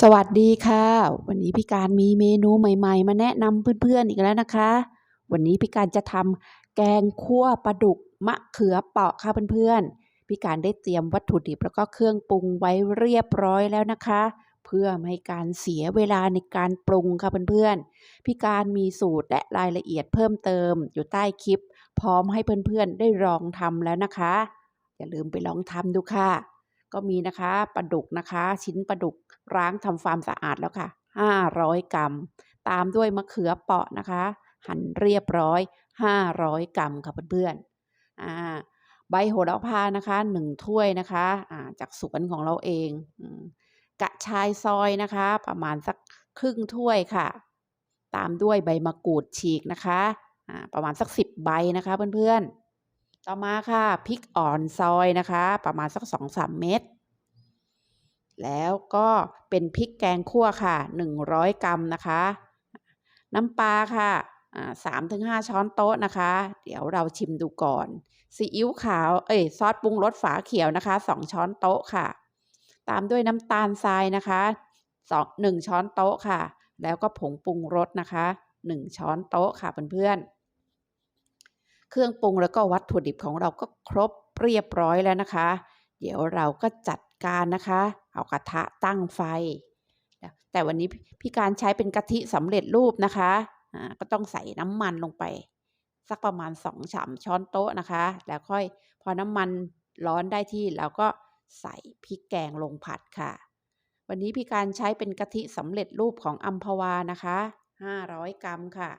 สวัสดีค่ะ วันนี้พี่การมีเมนูใหม่ ๆ มาแนะนำเพื่อนๆอีกแล้วนะคะ วันนี้พี่การจะทำแกงคั่วปลาดุกมะเขือเปาะค่ะเพื่อนๆพี่การได้เตรียมวัตถุดิบแล้วก็เครื่องปรุงไว้เรียบร้อยแล้วนะคะ เพื่อไม่ให้การเสียเวลาในการปรุงค่ะเพื่อนๆพี่การมีสูตรและรายละเอียดเพิ่มเติมอยู่ใต้คลิป พร้อมให้เพื่อนๆได้ลองทำแล้วนะคะ อย่าลืมไปลองทำดูค่ะ ก็มีนะคะปลาดุกนะคะ ชิ้นปลาดุกล้างทำความสะอาดแล้วค่ะ 500 กรัม ตามด้วยมะเขือเปราะนะคะ หั่นเรียบร้อย 500 กรัมค่ะเพื่อนๆอ่าใบโหระพานะคะ1ถ้วยนะคะอ่าจากสวนของเราเองกระชายซอยนะคะ ประมาณสักครึ่งถ้วยค่ะ ตามด้วยใบมะกรูดฉีกนะคะอ่าประมาณสัก10ใบนะคะเพื่อนๆ ต่อมาค่ะพริกอ่อนซอยนะคะ ประมาณสัก2-3เม็ดแล้วก็เป็นพริกแกงคั่วค่ะ 100 กรัมนะคะ น้ำปลาค่ะสามถึงห้าช้อนโต๊ะนะคะ เดี๋ยวเราชิมดูก่อนซีอิ๊วขาว เอ้ยซอสปรุงรสฝาเขียวนะคะสองช้อนโต๊ะค่ะ ตามด้วยน้ำตาลทรายนะคะสองหนึ่งช้อนโต๊ะค่ะ แล้วก็ผงปรุงรสนะคะหนึ่งช้อนโต๊ะค่ะเพื่อนๆ เครื่องปรุงแล้วก็วัตถุดิบของเราก็ครบเรียบร้อยแล้วนะคะ เดี๋ยวเราก็จัดการนะคะ เอากระทะตั้งไฟ แต่วันนี้พี่การใช้เป็นกะทิสำเร็จรูปนะคะก็ต้องใส่น้ำมันลงไป สักประมาณสองสามช้อนโต๊ะนะคะ แล้วค่อยพอน้ำมันร้อนได้ที่เราก็ใส่พริกแกงลงผัดค่ะ วันนี้พี่การใช้เป็นกะทิสำเร็จรูปของอัมพวานะคะ 500 กรัมค่ะ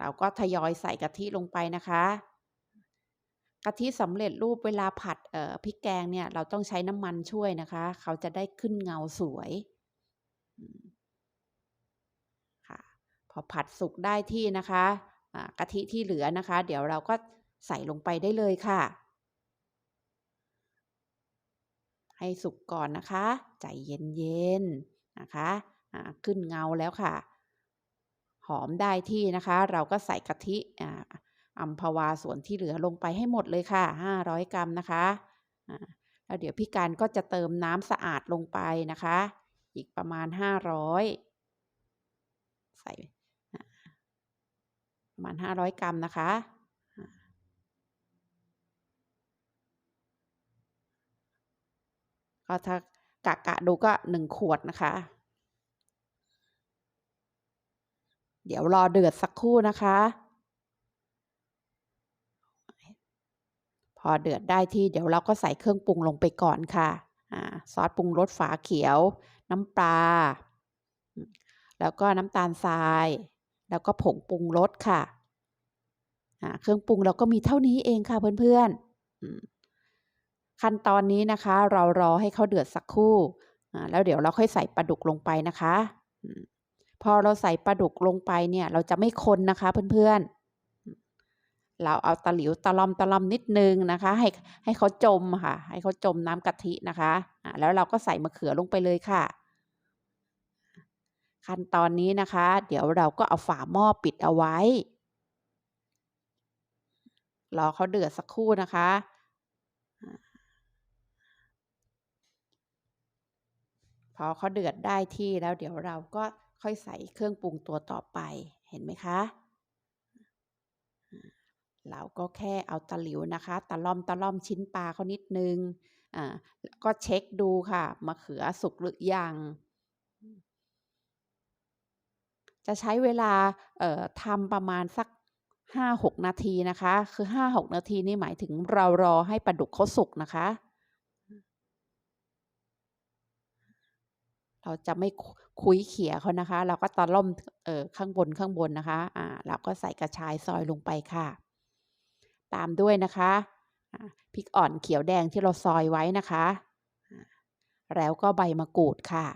เราก็ทยอยใส่กะทิลงไปนะคะกะทิสำเร็จรูปเวลาผัดเอ่อพริกแกงเนี่ย เราต้องใช้น้ำมันช่วยนะคะ เขาจะได้ขึ้นเงาสวยค่ะ พอผัดสุกได้ที่นะคะกะทิที่เหลือนะคะ เดี๋ยวเราก็ใส่ลงไปได้เลยค่ะ ให้สุกก่อนนะคะ ใจเย็นๆนะคะขึ้นเงาแล้วค่ะ อมได้ที่นะคะ เราก็ใส่กะทิอัมพวาส่วนที่เหลือลงไปให้หมดเลยค่ะ 500 กรัมนะคะแล้วเดี๋ยวพี่การก็จะเติมน้ำสะอาดลงไปนะคะ อีกประมาณ 500 ใส่ประมาณ 500 กรัมนะคะก็ถ้ากะกะดูก็หนึ่งขวดนะคะ เดี๋ยวรอเดือดสักครู่นะคะ พอเดือดได้ที่เดี๋ยวเราก็ใส่เครื่องปรุงลงไปก่อนค่ะอซอสปรุงรสฝาเขียว น้ำปลา แล้วก็น้ำตาลทราย แล้วก็ผงปรุงรสค่ะ เครื่องปรุงเราก็มีเท่านี้เองค่ะเพื่อนๆ ขั้นตอนนี้นะคะเรารอให้เขาเดือดสักครู่ แล้วเดี๋ยวเราค่อยใส่ปลาดุกลงไปนะคะ พอเราใส่ปลาดุกลงไปเนี่ย เราจะไม่คนนะคะเพื่อนๆ เราเอาตะหลิวตะลอมตะลอมนิดนึงนะคะ ให้ให้เขาจมค่ะ ให้เขาจมน้ำกะทินะคะอ่าแล้วเราก็ใส่มะเขือลงไปเลยค่ะ ขั้นตอนนี้นะคะ เดี๋ยวเราก็เอาฝาหม้อปิดเอาไว้รอเขาเดือดสักครู่นะคะ พอเขาเดือดได้ที่แล้วเดี๋ยวเราก็ ค่อยใส่เครื่องปรุงตัวต่อไปเห็นไหมคะ เราก็แค่เอาตะหลิวนะคะ ตะล่อมตะล่อมชิ้นปลาเขานิดนึงอ่าก็เช็คดูค่ะมะเขือสุกหรือยัง จะใช้เวลาเอ่อทำประมาณสักห้าหกนาทีนะคะ คือห้าหกนาทีนี่หมายถึงเรารอให้ปลาดุกเขาสุกนะคะ เราจะไม่คุยเขี่ยเขานะคะ เราก็ตะล่อมเออข้างบนข้างบนนะคะอ่าเราก็ใส่กระชายซอยลงไปค่ะ ตามด้วยนะคะพริกอ่อนเขียวแดงที่เราซอยไว้นะคะ แล้วก็ใบมะกรูดค่ะ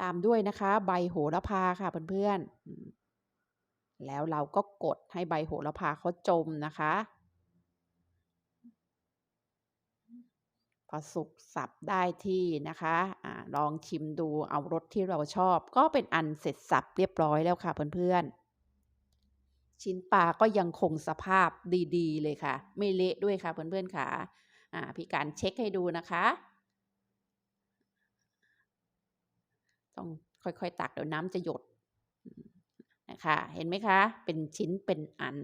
ตามด้วยนะคะ ใบโหระพาค่ะเพื่อนๆแล้วเราก็กดให้ใบโหระพาเขาจมนะคะ พ อสุกสับได้ที่นะคะอะลองชิมดูเอารสที่เราชอบ ก็เป็นอันเสร็จสับเรียบร้อยแล้วค่ะเพื่อนๆชชิ้นปลาก็ยังคงสภาพดีๆ เลยค่ะ ไม่เละด้วยค่ะเพื่อนๆค่ะอ่าพี่การเช็คให้ดูนะคะ ต้องค่อยๆ ตักเดี๋ยวน้ำจะหยดนะคะ เห็นไหมคะ เป็นชิ้นเป็นอัน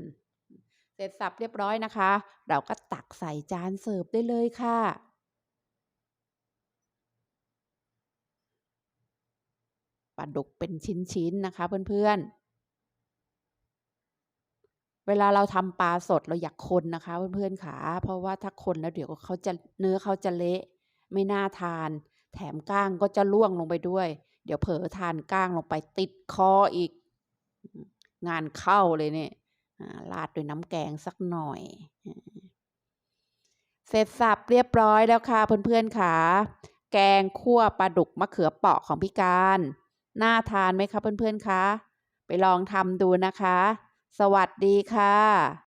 เสร็จสับเรียบร้อยนะคะ เราก็ตักใส่จานเสิร์ฟได้เลยค่ะ ป ลาดุกเป็นชิ้นๆนะคะเพื่อนๆ เวลาเราทำปลาสดเราอยากคนนะคะเพื่อนๆค่ะเพราะว่าถ้าคนแล้วเดี๋ยวเขาจะเนื้อเขาจะเละไม่น่าทาน แถมก้างก็จะล่วงลงไปด้วย เดี๋ยวเผลอทานก้างลงไปติดคออีก งานเข้าเลยเนี่ยราดด้วยน้ำแกงสักหน่อย เสร็จสับเรียบร้อยแล้วค่ะเพื่อนๆค่ะแกงคั่วปลาดุกมะเขือเปาะของพี่การ น่าทานไหมคะเพื่อนๆคะ ไปลองทำดูนะคะ สวัสดีค่ะ